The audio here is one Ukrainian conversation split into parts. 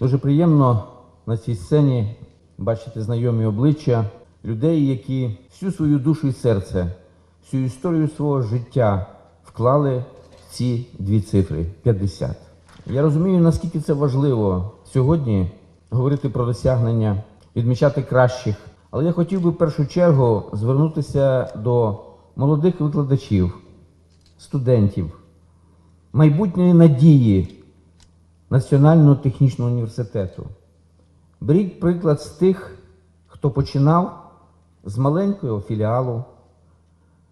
Дуже приємно на цій сцені бачити знайомі обличчя людей, які всю свою душу і серце, всю історію свого життя вклали в ці дві цифри 50. Я розумію, наскільки це важливо сьогодні говорити про досягнення, відмічати кращих. Але я хотів би в першу чергу звернутися до молодих викладачів, студентів, майбутньої надії Національного технічного університету. Беріть приклад з тих, хто починав з маленького філіалу,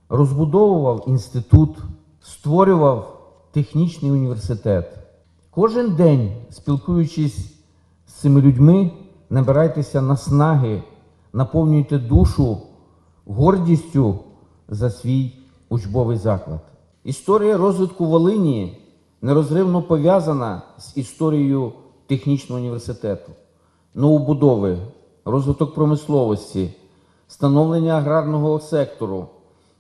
розбудовував інститут, створював технічний університет. Кожен день, спілкуючись з цими людьми, набирайтеся наснаги, наповнюйте душу гордістю за свій учбовий заклад. Історія розвитку Волині нерозривно пов'язана з історією технічного університету, новобудови, розвиток промисловості, становлення аграрного сектору.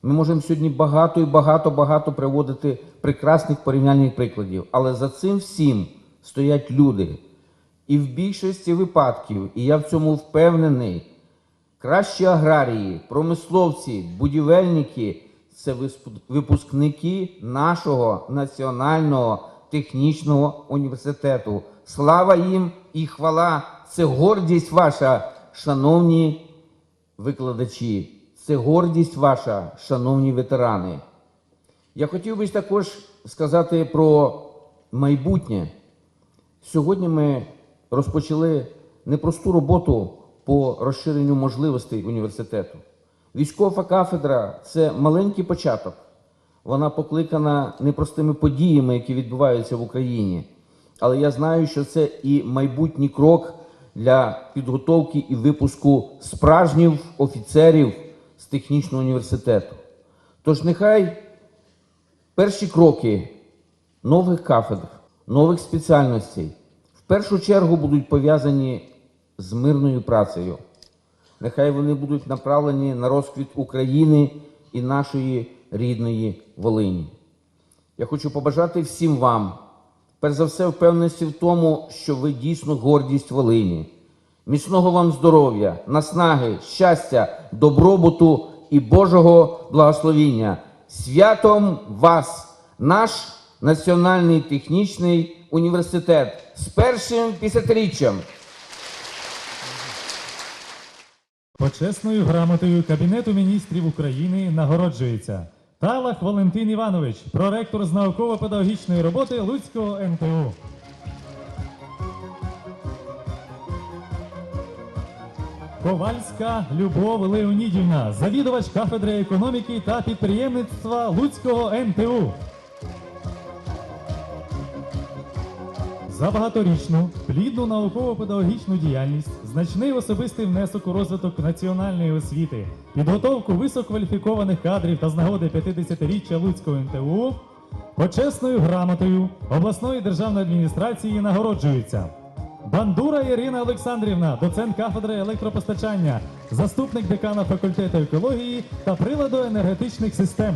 Ми можемо сьогодні багато і багато багато приводити прекрасних порівняльних прикладів, але за цим всім стоять люди. І в більшості випадків, і я в цьому впевнений, кращі аграрії, промисловці, будівельники це випускники нашого національного технічного університету. Слава їм і хвала! Це гордість ваша, шановні викладачі. Це гордість ваша, шановні ветерани. Я хотів би також сказати про майбутнє. Сьогодні ми розпочали непросту роботу по розширенню можливостей університету. Військова кафедра це маленький початок. Вона покликана непростими подіями, які відбуваються в Україні. Але я знаю, що це і майбутній крок для підготовки і випуску справжніх офіцерів з технічного університету. Тож нехай перші кроки нових кафедр, нових спеціальностей в першу чергу будуть пов'язані з мирною працею. Нехай вони будуть направлені на розквіт України і нашої рідної Волині. Я хочу побажати всім вам, перш за все, впевненості в тому, що ви дійсно гордість Волині. Міцного вам здоров'я, наснаги, щастя, добробуту і Божого благословіння. Святом вас, наш Національний технічний університет з першим п'ятиріччям. Почесною грамотою Кабінету міністрів України нагороджується Талах Валентин Іванович, проректор з науково-педагогічної роботи Луцького НТУ. Ковальська Любов Леонідівна, завідувач кафедри економіки та підприємництва Луцького НТУ. За багаторічну плідну науково-педагогічну діяльність, значний особистий внесок у розвиток національної освіти, підготовку висококваліфікованих кадрів та з нагоди 50-річчя Луцького НТУ, почесною грамотою обласної державної адміністрації нагороджується. Бандура Ірина Олександрівна, доцент кафедри електропостачання, заступник декана факультету екології та приладу енергетичних систем.